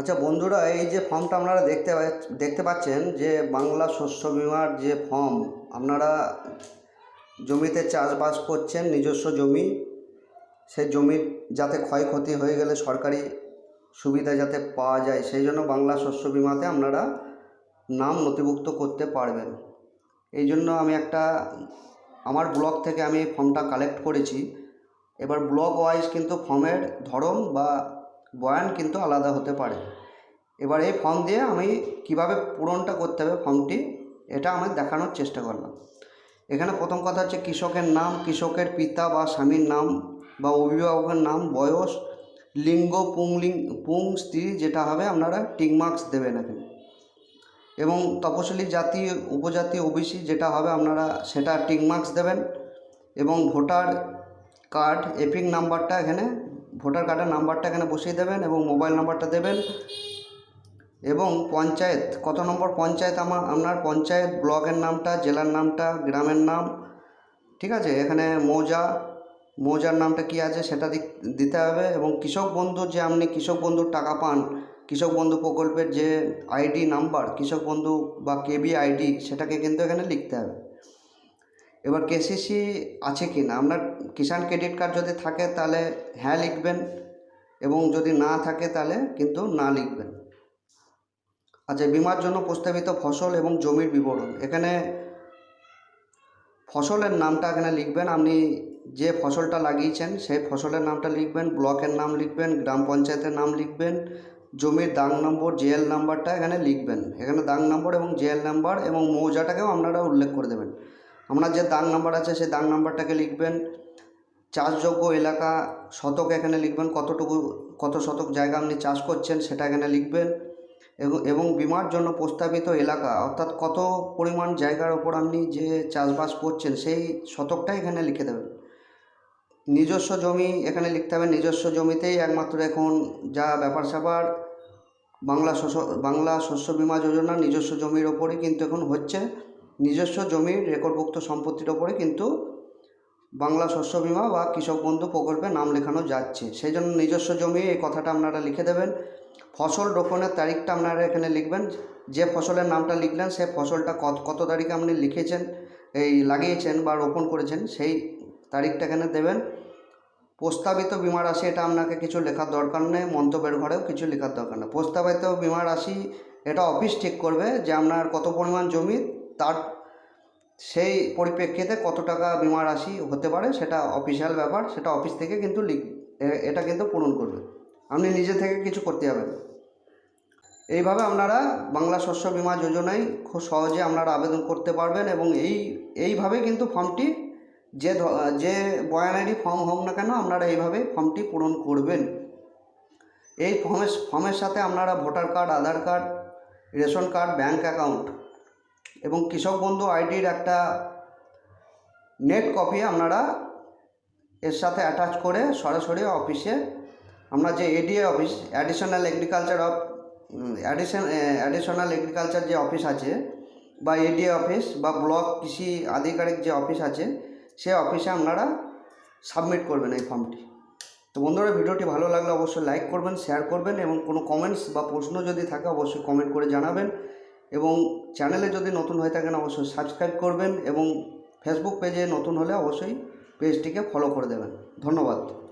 আচ্ছা বন্ধুরা, এই যে ফর্মটা আপনারা দেখতে দেখতে পাচ্ছেন যে বাংলা শস্য বিমার যে ফর্ম, আপনারা জমিতে চাষবাস করছেন, নিজস্ব জমি, সেই জমির যাতে ক্ষয়ক্ষতি হয়ে গেলে সরকারি সুবিধা যাতে পাওয়া যায়, সেই জন্য বাংলা শস্য বিমাতে আপনারা নাম নথিভুক্ত করতে পারবেন। এই জন্য আমি একটা, আমার ব্লক থেকে আমি ফর্মটা কালেক্ট করেছি। এবার ব্লক ওয়াইজ কিন্তু ফর্মের ধরন বা বয়ান কিন্তু আলাদা হতে পারে। এবার এই ফর্ম দিয়ে আমি কীভাবে পূরণটা করতে হবে ফর্মটি এটা আমি দেখানোর চেষ্টা করলাম। এখানে প্রথম কথা হচ্ছে কৃষকের নাম, কৃষকের পিতা বা স্বামীর নাম বা অভিভাবকের নাম, বয়স, লিঙ্গ, পুংলিং, পুং, স্ত্রী যেটা হবে আপনারা টিক মার্কস দেবেন এখানে। এবং তপশিলি জাতি, উপজাতি, ওবিসি যেটা হবে আপনারা সেটা টিক মার্কস দেবেন। এবং ভোটার কার্ড, এপিক নাম্বারটা এখানে ভোটার কার্ডের নাম্বারটা এখানে বসিয়ে দেবেন এবং মোবাইল নাম্বারটা দেবেন। এবং পঞ্চায়েত, কত নম্বর পঞ্চায়েত আমার আপনার? পঞ্চায়েত ব্লকের নামটা, জেলার নামটা, গ্রামের নাম, ঠিক আছে? এখানে মৌজা, মৌজার নামটা কি আছে সেটা দিতে হবে। এবং কৃষক বন্ধুর যে আপনি কৃষক বন্ধুর টাকা পান, কৃষক বন্ধু প্রকল্পের যে আইডি নাম্বার, কৃষক বন্ধু বা কেবি আইডি, সেটাকে কিন্তু এখানে লিখতে হবে। এবার কেসিসি আছে কি না? আপনার কিষাণ ক্রেডিট কার্ড যদি থাকে তাহলে হ্যাঁ লিখবেন এবং যদি না থাকে তাহলে কিন্তু না লিখবেন। আচ্ছা বিমার জন্য প্রস্তাবিত ফসল এবং জমির বিবরণ। এখানে ফসলের নামটা এখানে লিখবেন। আপনি যে ফসলটা লাগিয়েছেন সেই ফসলের নামটা লিখবেন, ব্লকের নাম লিখবেন, গ্রাম পঞ্চায়েতের নাম লিখবেন, জমির দাগ নম্বর জেএল নাম্বারটা এখানে লিখবেন। এখানে দাগ নম্বর এবং জেএল নাম্বার এবং মৌজাটাকেও আপনারা উল্লেখ করে দেবেন। আপনার যে দাগ নাম্বার আছে সেই দাগ নাম্বারটাকে লিখবেন। চাষযোগ্য এলাকা শতক এখানে লিখবেন, কতটুকু, কত শতক জায়গা আপনি চাষ করছেন সেটা এখানে লিখবেন। এবং- বিমার জন্য প্রস্তাবিত এলাকা, অর্থাৎ কত পরিমাণ জায়গার ওপর আপনি যে চাষবাস করছেন সেই শতকটা এখানে লিখে দেবেন। নিজস্ব জমি এখানে লিখতে হবে, নিজস্ব জমিতেই একমাত্র এখন যা ব্যাপার স্যাপার, বাংলা শস্য বাংলা শস্য বিমা যোজনা নিজস্ব জমির ওপরই কিন্তু এখন হচ্ছে। নিজস্ব জমির রেকর্ডভুক্ত সম্পত্তির ওপরে কিন্তু বাংলা শস্য বিমা বা কৃষক বন্ধু প্রকল্পে নাম লেখানো যাচ্ছে। সেই জন্য নিজস্ব জমি, এই কথাটা আপনারা লিখে দেবেন। ফসল রোপণের তারিখটা আপনারা এখানে লিখবেন। যে ফসলের নামটা লিখলেন সেই ফসলটা কত কত তারিখে আপনি লিখেছেন, এই লাগিয়েছেন বা রোপণ করেছেন, সেই তারিখটা এখানে দেবেন। প্রস্তাবিত বিমা রাশি, এটা আপনাকে কিছু লেখার দরকার নেই, মন্তব্যের ঘরেও কিছু লেখার দরকার নেই। প্রস্তাবিত বিমা রাশি, এটা অফিস ঠিক করবে যে আপনার কত পরিমাণ জমি তার সেই পরিপ্রেক্ষিতে কত টাকা বিমা রাশি হতে পারে সেটা অফিসিয়াল ব্যাপার, সেটা অফিস থেকে কিন্তু লিখ এটা কিন্তু পূরণ করবে আপনি নিজে থেকে কিছু করতে যাবেন। এইভাবে আপনারা বাংলা শস্য বিমা যোজনায় খুব সহজে আপনারা আবেদন করতে পারবেন এবং এই, এইভাবে কিন্তু ফর্মটি যে যে বয়ানেরই ফর্ম হোক না কেন আপনারা এইভাবে ফর্মটি পূরণ করবেন এই ফর্মের ফর্মের সাথে আপনারা voter card, Aadhaar card, ration card bank account এবং কৃষক বন্ধু আইডির একটা নেট কপি আপনারা এর সাথে অ্যাটাচ করে সরাসরি অফিসে আমরা যে ADA office additional agriculture of addition additional agriculture যে অফিস আছে বা এডিএ অফিস বা ব্লক কৃষি আধিকারিক যে অফিস আছে, সে অফিসে আপনারা সাবমিট করবেন এই ফর্মটি তো বন্ধুরা, ভিডিওটি ভালো লাগলে অবশ্যই লাইক করবেন শেয়ার করবেন এবং কোনো কমেন্টস বা প্রশ্ন যদি থাকে অবশ্যই কমেন্ট করে জানাবেন। এবং চ্যানেলে যদি নতুন হয়ে থাকেন, অবশ্যই সাবস্ক্রাইব করবেন এবং ফেসবুক পেজে নতুন হলে অবশ্যই পেজটিকে ফলো করে দেবেন। ধন্যবাদ।